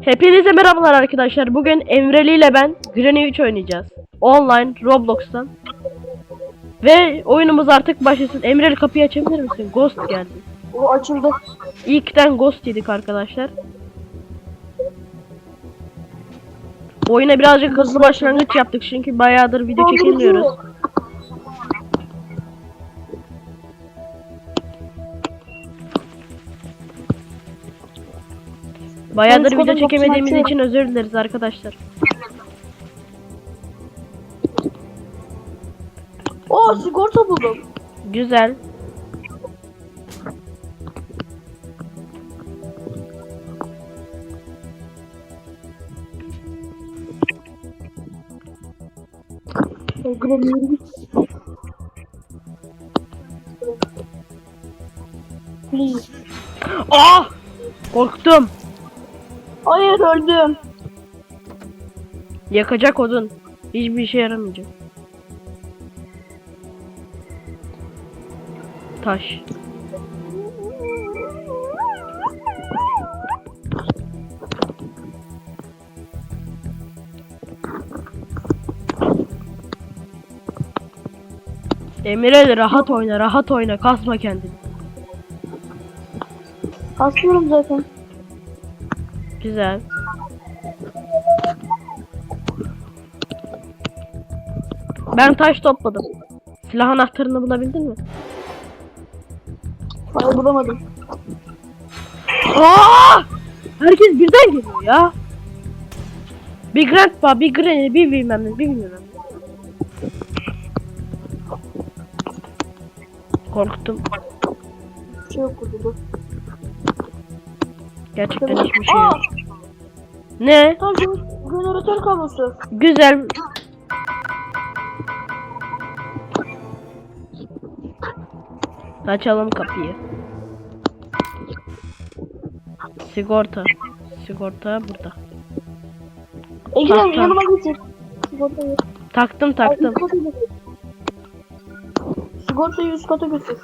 Hepinize merhabalar arkadaşlar. Bugün Emreli ile ben Granny 3 oynayacağız. Online Roblox'tan. Ve oyunumuz artık başlasın. Emreli kapıyı açabilir misin? Ghost geldi. O açıldı. İlkten Ghost yedik arkadaşlar. Oyuna birazcık hızlı başlangıç yaptık çünkü bayağıdır video çekemiyoruz. Bayağıdır video çekemediğimiz için özür dileriz arkadaşlar. O sigorta buldum. Güzel. Please. Ah! Korktum. Hayır öldüm. Yakacak odun. Hiçbir işe yaramayacak. Taş. Emre rahat oyna, rahat oyna, kasma kendini. Kasıyorum zaten. Güzel. Ben taş topladım. Silah anahtarını bulabildin mi? Hayır bulamadım. Aa! Herkes birden geliyor ya. Bir grandpa, bir granny, bir bilmem ne, bir bilmem ne. Korktum. Bir şey yok burada. Gerçekten hiçbir şey Aa! yok. Ne? Tamam şimdi jeneratör kablosu. Güzel. Açalım kapıyı. Sigorta. Sigorta burada. Ege'den Tamam, tamam. yanıma getir. Sigortayı. Taktım Ay, taktım. üst kata götür. Sigortayı üst kata götür.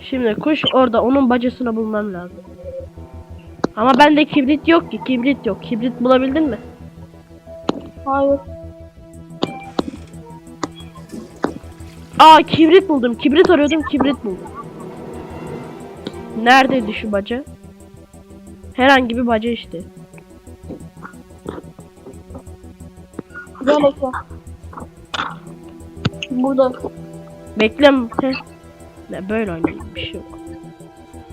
Şimdi kuş orada onun bacasını bulmam lazım. Ama bende kibrit yok ki. Kibrit yok. Kibrit bulabildin mi? Hayır. Aa kibrit buldum. Kibrit arıyordum. Kibrit buldum. Neredeydi şu baca? Herhangi bir baca işte. Gel Ege. Burada. Beklem. Ne böyle oynayayım bir şey yok.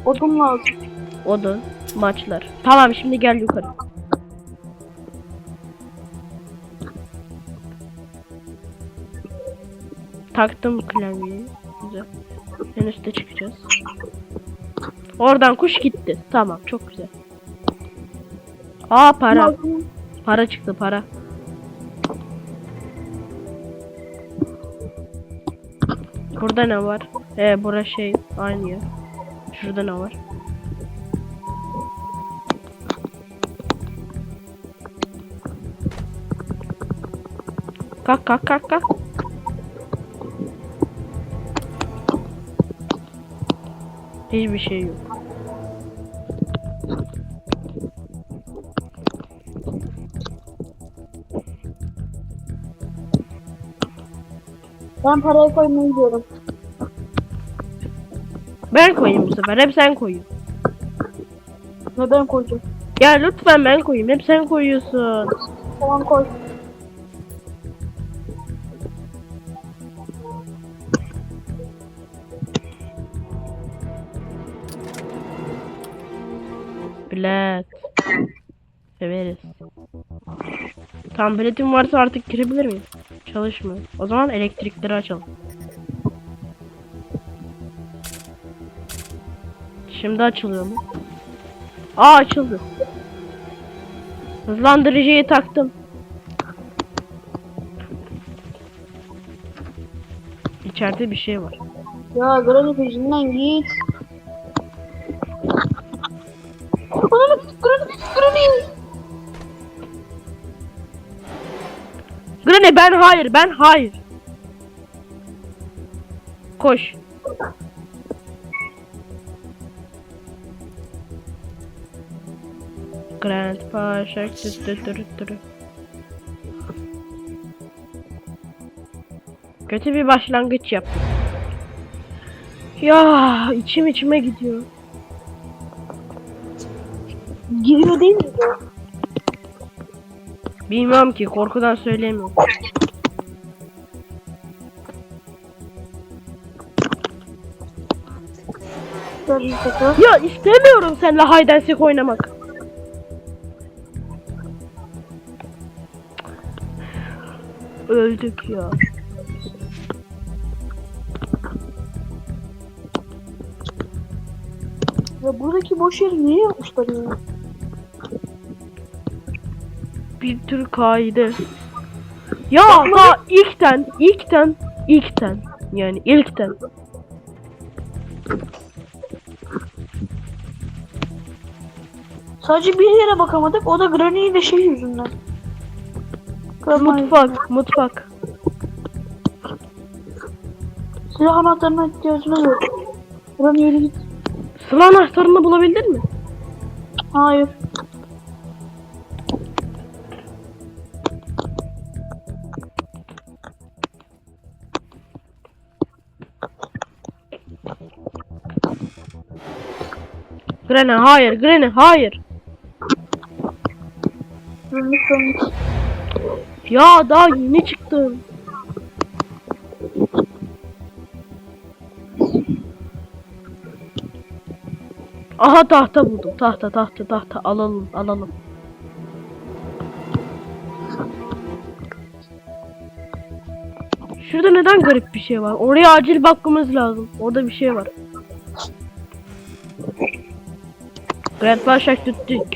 Odun lazım. Odun, maçlar. Tamam şimdi gel yukarı. Taktım klavyeyi. Güzel. En üstte çıkacağız. Oradan kuş gitti. Tamam çok güzel. Aa para. Para çıktı para. Burada ne var? Ee bura şey aynı yer. Şurada ne var? Kalk kalk kalk kalk. Hiçbir şey yok. Ben parayı koymaya gidiyorum. Ben koyayım bu sefer. Hep sen koyuyorsun. Ve ben koyacağım. Ya lütfen ben koyayım. Hep sen koyuyorsun. Tamam koy. Bilet. Severiz. Tam biletim varsa artık girebilir miyim? Çalışmıyor. O zaman elektrikleri açalım. Şimdi açılıyor mu? Aa açıldı. Hızlandırıcıyı taktım. İçeride bir şey var. Ya Granny peşinden git. Granny ben hayır ben hayır. Koş. Grandpa Shark tü tü tü tü tü. Kötü bir başlangıç yaptık. Ya içim içime gidiyor. Giriyor değil mi? Bilmiyorum ki korkudan takı. Ya istemiyorum seninle seek oynamak. Öldük ya. Ya buradaki boş yeri niye yapmışlar ya? Bir tür kaydı. Ya daha ilkten, ilkten, ilkten. Yani ilkten. Sadece bir yere bakamadık. O da Granny ile şey yüzünden. Granny. Mutfak, mutfak. Silah anahtarına ihtiyacımız yok. Granny yürü git. Sıla anahtarını bulabildin mi? Hayır. Granny hayır, Granny hayır. Ya daha yeni çıktım. Aha tahta buldum. Tahta tahta tahta alalım alalım. Şurada neden garip bir şey var? Oraya acil bakmamız lazım. Orada bir şey var. Grandpa Shark tuttuk.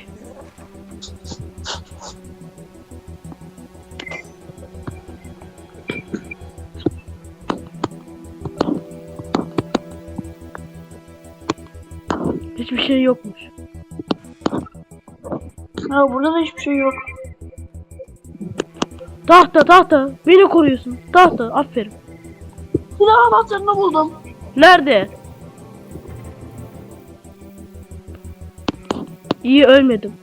Hiçbir şey yokmuş. Ya burada da hiçbir şey yok. Tahta tahta. Beni koruyorsun. Tahta aferin. Silah anahtarını buldum. Nerede? İyi ölmedim.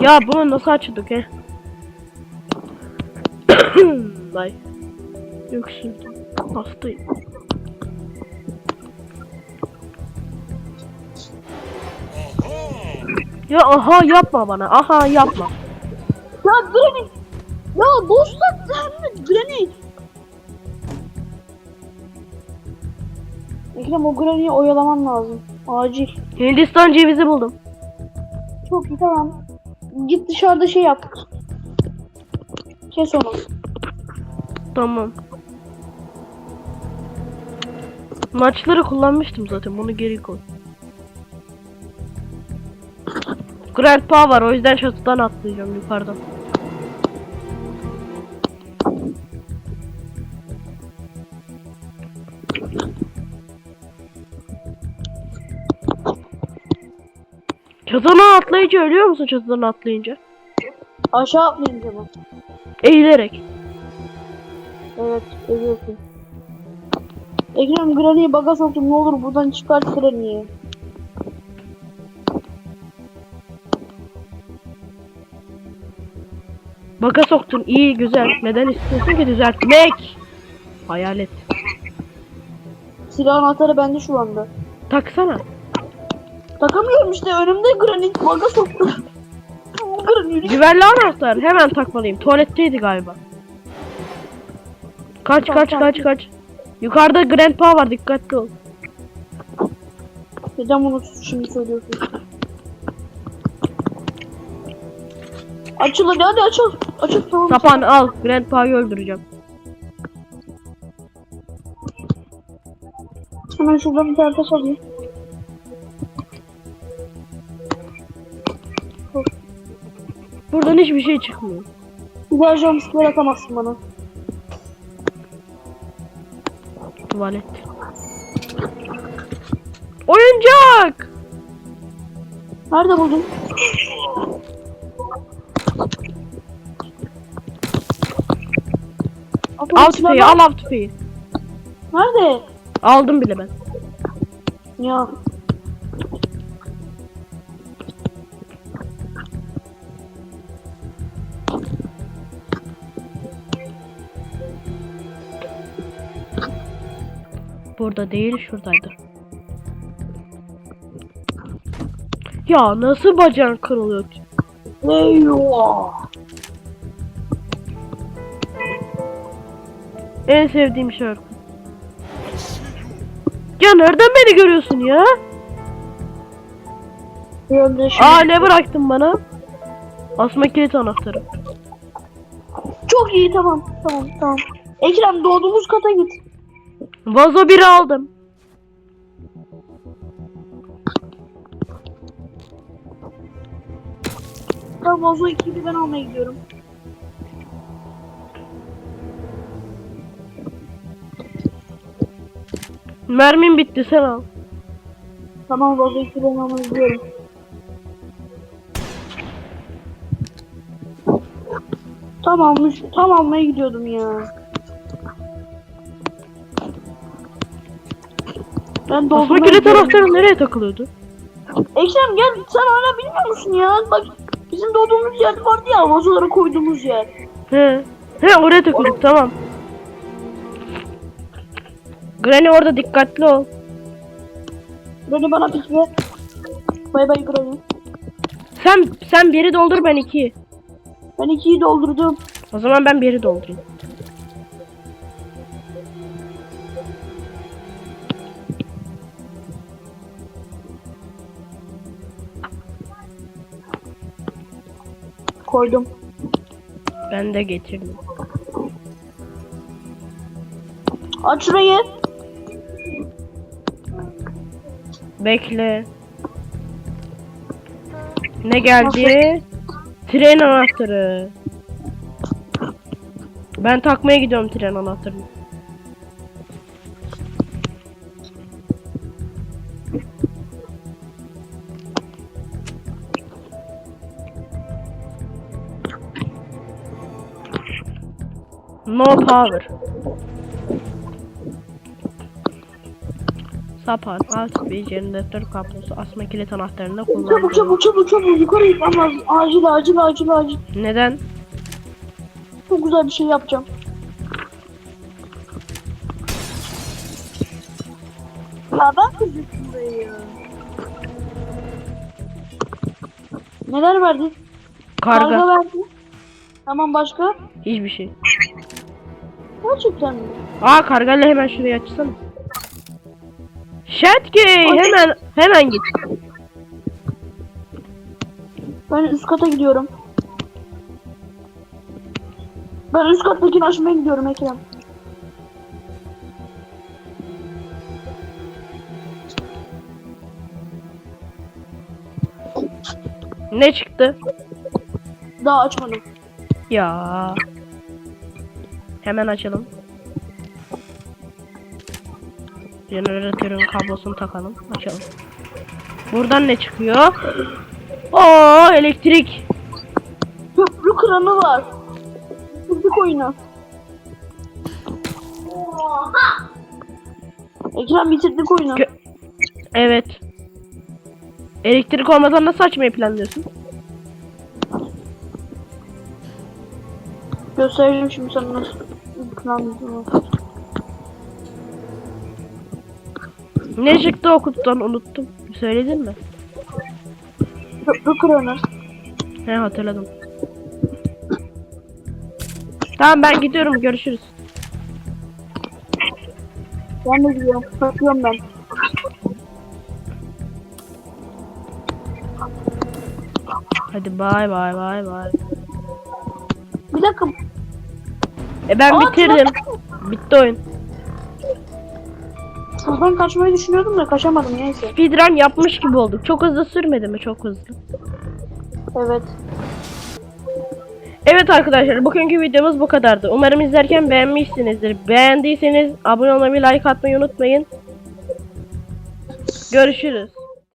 Ya bunu nasıl açıyorduk he? Ay. Öksürdüm. Hastayım. Ya aha yapma bana. Aha yapma. Ya Granny. Ya dostlar sen Granny. Ekrem o Granny'yi oyalaman lazım. Acil. Hindistan cevizi buldum. Çok iyi tamam. Git dışarıda şey yap. Kes onu. Tamam. Maçları kullanmıştım zaten. Bunu geri koy. Grandpa var. O yüzden çatıdan atlayacağım yukarıdan. Çatıdan atlayınca ölüyor musun çatıdan atlayınca? Aşağı atlayınca mı? Eğilerek. Evet, ölüyorsun. Ekrem Granny'yi baga soktum ne olur buradan çıkart Granny'yi. Baka soktun iyi güzel. Neden istiyorsun ki düzeltmek? Hayalet. Silah anahtarı bende şu anda. Taksana. Takamıyorum işte önümde Granny baga soktu. Granny Güvenli anahtar. Hemen takmalıyım. Tuvaletteydi galiba. Kaç kaç kaç kaç. Yukarıda Grandpa var dikkatli ol. Neden bunu şimdi söylüyorsun? Açıl hadi hadi açıl. Açıl tamam. Sapan al. Grandpa'yı öldüreceğim. Hemen şuradan bir taş alayım. Buradan hiçbir şey çıkmıyor. Daha jumpscare atamazsın bana. Tuvalet. Oyuncak. Nerede buldun? Al tüfeği al al tüfeği. Nerede? Aldım bile ben. Ya Burada değil şuradaydı. Ya nasıl bacağın kırılıyor? Eyvah. En sevdiğim şarkı. Ya nereden beni görüyorsun ya? Aa ne bıraktın bana? Asma kilit anahtarı. Çok iyi tamam tamam tamam. Ekrem doğduğumuz kata git. Vazo 1'i aldım. Tamam vazo 2'yi ben almaya gidiyorum. Mermim bitti sen al. Tamam vazo 2'yi ben almaya gidiyorum. Tamammış. Tam almaya gidiyordum ya. Ben kilit gidiyorum. anahtarı nereye takılıyordu? Ekrem gel sen hala bilmiyor musun ya? Bak bizim doğduğumuz yer vardı ya vazolara koyduğumuz yer. He. He oraya takıldık tamam. Granny orada dikkatli ol. Beni bana pik ver. Bay bay Granny. Sen sen biri doldur ben iki. Ben ikiyi doldurdum. O zaman ben biri doldurayım. Koydum. Ben de getirdim. Aç şurayı. Bekle. Ne geldi? Tren anahtarı. Ben takmaya gidiyorum tren anahtarını. No power. Sapan, alt bir jeneratör kablosu, asma kilit anahtarını Çabuk kullandım. çabuk çabuk çabuk yukarı gitmem lazım. Acil acil acil acil. Neden? Çok güzel bir şey yapacağım. Ya ben burayı ya. Neler verdi? Karga. verdi. Tamam başka? Hiçbir şey. Gerçekten mi? Aa kargayla hemen şurayı açsana. Şetkey hemen hemen git. Ben üst kata gidiyorum. Ben üst kattakini açmaya gidiyorum Ekrem. Ne çıktı? Daha açmadım. Ya. Hemen açalım. Jeneratörün kablosunu takalım. Açalım. Buradan ne çıkıyor? Oo elektrik. Köprü kranı var. Bitirdik oyunu. Ekrem bitirdik oyunu. Kö- Evet. Elektrik olmadan nasıl açmayı planlıyorsun? Göstereceğim şimdi sana nasıl planladığımı. Ne çıktı o kutudan unuttum. Söyledin mi? Köprü kranı. He hatırladım. Tamam ben gidiyorum görüşürüz. Ben de gidiyorum. Bakıyorum ben. Hadi bay bay bay bay. Bir dakika. E ben Aa, bitirdim. Bitti oyun. Buradan kaçmayı düşünüyordum da kaçamadım neyse. Speedrun yapmış gibi olduk. Çok hızlı sürmedi mi? Çok hızlı. Evet. Evet arkadaşlar bugünkü videomuz bu kadardı. Umarım izlerken beğenmişsinizdir. Beğendiyseniz abone olmayı, like atmayı unutmayın. Görüşürüz.